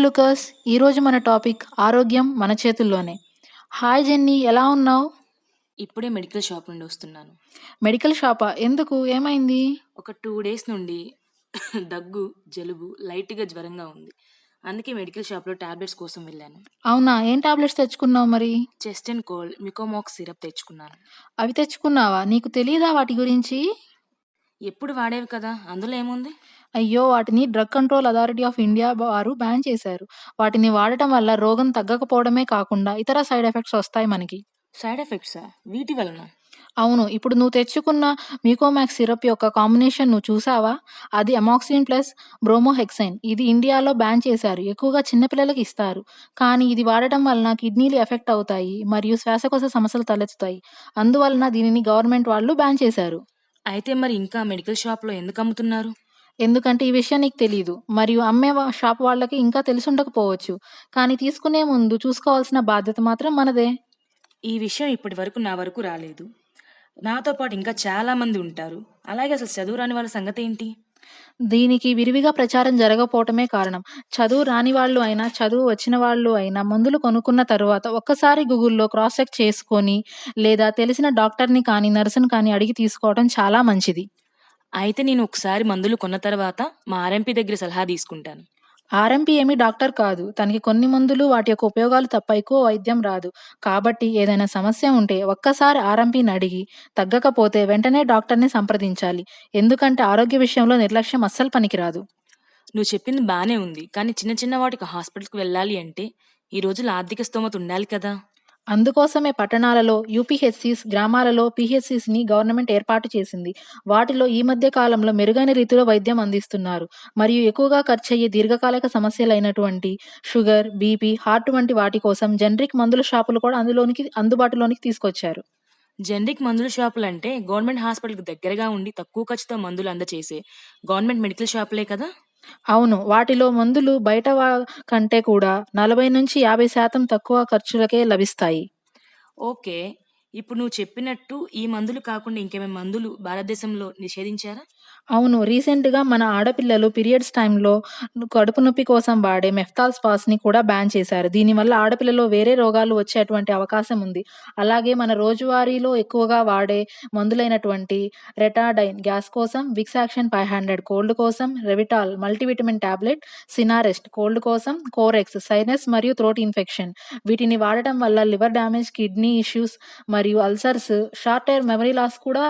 లూకస్. ఈరోజు మన టాపిక్ ఆరోగ్యం మన చేతుల్లోనే. హాయ్ జెన్నీ ఎలా ఉన్నావు? ఇప్పుడే మెడికల్ షాప్ నుండి వస్తున్నాను. మెడికల్ షాపా? ఎందుకు? ఏమైంది? ఒక 2 డేస్ నుండి దగ్గు, జలుబు, లైట్‌గా జ్వరంగా ఉంది. అందుకే మెడికల్ షాప్‌లో టాబ్లెట్స్ కోసం వెళ్ళాను. అవునా? ఏం టాబ్లెట్స్ తెచ్చుకున్నావు మరి? చెస్ట్ అండ్ కోల్డ్ మికోమాక్స్ సిరప్ తెచ్చుకున్నాను. అవి తెచ్చుకున్నావా? నీకు తెలీదా వాటి గురించి? ఎప్పుడు వాడేవి కదా! అందులో ఏముంది? అయ్యో! వాటిని drug control authority of India వారు బ్యాన్ చేశారు. వాటిని వాడటం వల్ల రోగం తగ్గకపోవడమే కాకుండా ఇతర సైడ్ ఎఫెక్ట్స్ వస్తాయి మనకి. సైడ్ ఎఫెక్ట్సా? వీటి వలన? అవును. ఇప్పుడు నువ్వు తెచ్చుకున్న మ్యూకోమాక్స్ సిరప్ యొక్క కాంబినేషన్ నువ్వు చూసావా? అది అమాక్సిలిన్ ప్లస్ బ్రోమోహెక్సైన్. ఇది ఇండియాలో బ్యాన్ చేశారు. ఎక్కువగా చిన్న పిల్లలకి ఇస్తారు. కానీ ఇది వాడటం వలన కిడ్నీలు ఎఫెక్ట్ అవుతాయి మరియు శ్వాసకోశ సమస్యలు తలెత్తుతాయి. అందువలన దీనిని గవర్నమెంట్ వాళ్ళు బ్యాన్ చేశారు. అయితే మరి ఇంకా మెడికల్ షాప్‌లో ఎందుకు అమ్ముతున్నారు? ఎందుకంటే ఈ విషయం నీకు తెలీదు. మరియు అమ్మే వ షాప్ వాళ్ళకి ఇంకా తెలిసుండకపోవచ్చు. కానీ తీసుకునే ముందు చూసుకోవాల్సిన బాధ్యత మాత్రం మనదే. ఈ విషయం ఇప్పటి వరకు నా వరకు రాలేదు. నాతో పాటు ఇంకా చాలా మంది ఉంటారు. అలాగే అసలు చదువు రాని వాళ్ళ సంగతేంటి? దీనికి విరివిగా ప్రచారం జరగకపోవటమే కారణం. చదువు రాని వాళ్ళు అయినా, చదువు వచ్చిన వాళ్ళు అయినా మందులు కొనుక్కున్న తరువాత ఒక్కసారి గూగుల్‌లో క్రాస్ చెక్ చేసుకొని లేదా తెలిసిన డాక్టర్‌ని కానీ, నర్సుని కానీ అడిగి తీసుకోవడం చాలా మంచిది. అయితే నేను ఒకసారి మందులు కొన్న తర్వాత మా ఆర్ఎంపీ దగ్గర సలహా తీసుకుంటాను. ఆర్ఎంపీ ఏమీ డాక్టర్ కాదు. తనకి కొన్ని మందులు వాటి యొక్క ఉపయోగాలు తప్ప ఎక్కువ వైద్యం రాదు. కాబట్టి ఏదైనా సమస్య ఉంటే ఒక్కసారి ఆర్ఎంపీని అడిగి తగ్గకపోతే వెంటనే డాక్టర్‌ని సంప్రదించాలి. ఎందుకంటే ఆరోగ్య విషయంలో నిర్లక్ష్యం అస్సలు పనికిరాదు. నువ్వు చెప్పింది బాగానే ఉంది. కానీ చిన్న చిన్న వాటికి హాస్పిటల్‌కి వెళ్ళాలి అంటే ఈ రోజుల్లో ఆర్థిక స్తోమత ఉండాలి కదా! అందుకోసమే పట్టణాలలో యూపీహెచ్సిస్ గ్రామాలలో పిహెచ్సిస్ని గవర్నమెంట్ ఏర్పాటు చేసింది. వాటిలో ఈ మధ్య కాలంలో మెరుగైన రీతిలో వైద్యం అందిస్తున్నారు. మరియు ఎక్కువగా ఖర్చయ్యే దీర్ఘకాలిక సమస్యలైనటువంటి షుగర్, బీపీ, హార్ట్ వంటి వాటి కోసం జనరిక్ మందుల షాపులు కూడా అందులోనికి అందుబాటులోనికి తీసుకొచ్చారు. జనరిక్ మందుల షాపులంటే గవర్నమెంట్ హాస్పిటల్‌కి దగ్గరగా ఉండి తక్కువ ఖర్చుతో మందులు అందచేసే గవర్నమెంట్ మెడికల్ షాపులే కదా! అవును. వాటిలో మందులు బయట వా కంటే కూడా 40-50% తక్కువ ఖర్చులకే లభిస్తాయి. ఓకే. ఇప్పుడు నువ్వు చెప్పినట్టు ఈ మందులు కాకుండా ఇంకేమైనా మందులు భారతదేశంలో నిషేధించారా? అవును. రీసెంట్‌గా మన ఆడపిల్లలు పీరియడ్స్ టైంలో కడుపు నొప్పి కోసం వాడే మెఫ్తాల్ స్పాస్‌ని కూడా బ్యాన్ చేశారు. దీనివల్ల ఆడపిల్లలో వేరే రోగాలు వచ్చేటువంటి అవకాశం ఉంది. అలాగే మన రోజువారీలో ఎక్కువగా వాడే మందులైనటువంటి రెటాడైన్ గ్యాస్ కోసం, విక్సాక్షన్ ఫైవ్ హండ్రెడ్ కోల్డ్ కోసం, Revital multivitamin tablet, Sinarest cold కోసం, కోరెక్స్ సైనస్ మరియు థ్రోట్ ఇన్ఫెక్షన్. వీటిని వాడటం వల్ల లివర్ డ్యామేజ్, కిడ్నీ ఇష్యూస్ మరియు ulcers, short time memory loss కూడా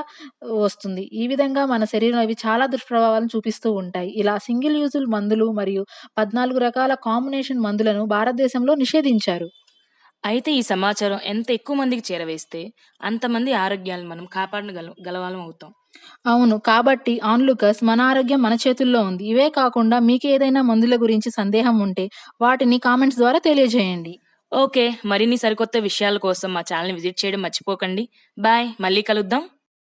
వస్తుంది. ఈ విధంగా మన శరీరంలో ఇవి చాలా దుష్ప్రభావాలను చూపిస్తూ ఉంటాయి. ఇలా సింగిల్ యూజుల్ మందులు మరియు 14 రకాల కాంబినేషన్ మందులను భారతదేశంలో నిషేధించారు. అయితే ఈ సమాచారం ఎంత ఎక్కువ మందికి చేరవేస్తే అంతమంది ఆరోగ్యాలను మనం కాపాడగలం గలవాళ్ళం అవుతాం. అవును. కాబట్టి ఆన్ లూకస్ మన ఆరోగ్యం మన చేతుల్లో ఉంది. ఇవే కాకుండా మీకేదైనా మందుల గురించి సందేహం ఉంటే వాటిని కామెంట్స్ ద్వారా తెలియజేయండి. ఓకే. మరిన్ని సరికొత్త విషయాల కోసం మా ఛానల్ని విజిట్ చేయడం మర్చిపోకండి. బాయ్. మళ్ళీ కలుద్దాం.